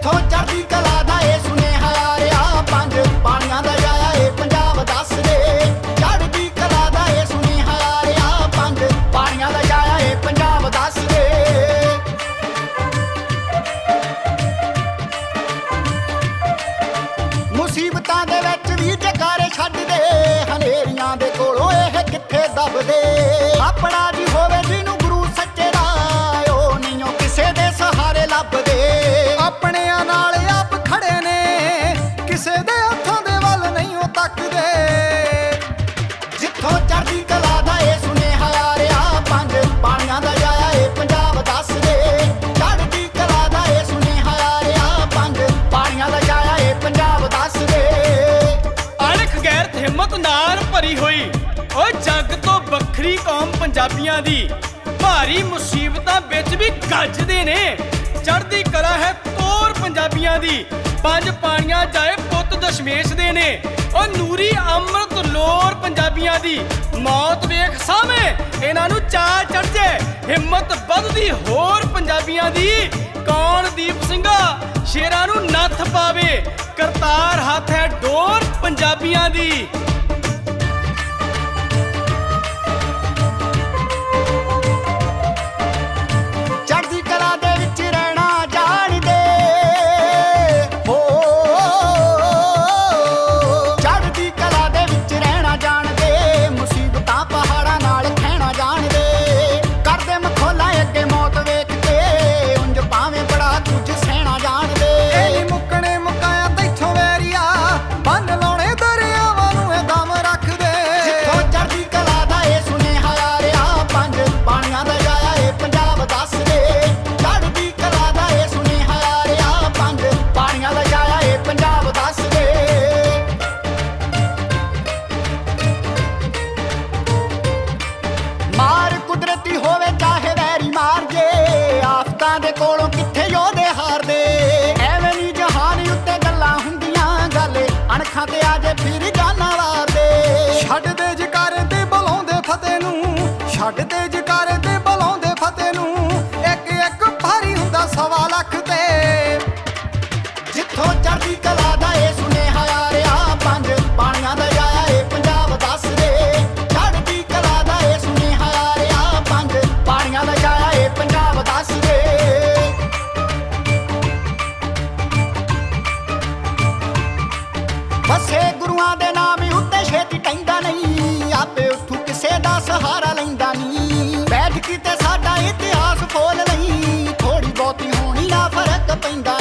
ਇੱਥੋਂ ਚੜ੍ਹਦੀ ਕਲਾ ਦਾ ਇਹ ਸੁਨੇਹਾ ਆ ਰਿਹਾ। ਪੰਜ ਪਾਣੀਆਂ ਦਾ ਆਇਆ ਇਹ ਪੰਜਾਬ ਦੱਸ ਦੇ। ਚੜ੍ਹਦੀ ਕਲਾ ਦਾ ਇਹ ਸੁਨੇਹਾ ਆ ਰਿਹਾ। ਪੰਜ ਪਾਣੀਆਂ ਦਾ ਆਇਆ ਇਹ ਪੰਜਾਬ ਦੱਸ ਦੇ। ਮੁਸੀਬਤਾਂ ਦੇ ਵਿੱਚ ਵੱਖਰੀ ਕੌਮ ਪੰਜਾਬੀਆਂ ਦੀ। ਭਾਰੀ ਮੁਸੀਬਤਾਂ ਵਿੱਚ ਵੀ ਗੱਜਦੇ ਨੇ। ਚੜ੍ਹਦੀ ਕਲਾ ਹੈ ਤੋਰ ਪੰਜਾਬੀਆਂ ਦੀ। ਪੰਜ ਪਾਣੀਆਂ ਜਾਏ ਪੁੱਤ ਦਸ਼ਮੇਸ਼ ਦੇ ਨੇ। ਉਹ ਨੂਰੀ ਅੰਮ੍ਰਿਤ ਲੋਰ ਪੰਜਾਬੀਆਂ ਦੀ। ਮੌਤ ਵੇਖ ਸਾਹਮਣੇ ਇਹਨਾਂ ਨੂੰ ਚਾਹ ਚੜ ਜੇ ਹਿੰਮਤ ਵੱਧਦੀ ਹੋਰ ਪੰਜਾਬੀਆਂ ਦੀ। ਕੌਣ ਦੀਪ ਸਿੰਘਾ? ਸ਼ੇਰਾਂ ਨੂੰ ਨੱਥ ਪਾਵੇ। ਕਰਤਾਰ ਹੱਥ ਹੈ ਡੋਰ ਪੰਜਾਬੀਆਂ ਦੀ। ਅਣਖਾਂ ਤੇ ਆ ਜੇ ਫਿਰ ਗਾਲਾਂ ਵਾਦੇ ਛੱਡ ਦੇ ਜਕਾਰੇ ਤੇ ਬੁਲਾਉਂਦੇ ਫਤੇ ਨੂੰ, ਛੱਡ ਦੇ ਵਸੇ ਗੁਰੂਆਂ ਦੇ ਨਾਮ ਉੱਤੇ ਛੇਤੀ ਟੈਂਦਾ ਨਹੀਂ। ਆਪੇ ਉੱਥੋਂ ਕਿਸੇ ਦਾ ਸਹਾਰਾ ਲੈਂਦਾ ਨਹੀਂ। ਬੈਠ ਕੇ ਤੇ ਸਾਡਾ ਇਤਿਹਾਸ ਫੋਲ ਨਹੀਂ। ਥੋੜੀ ਬਹੁਤੀ ਹੋਣੀ ਨਾ ਫ਼ਰਕ ਪੈਂਦਾ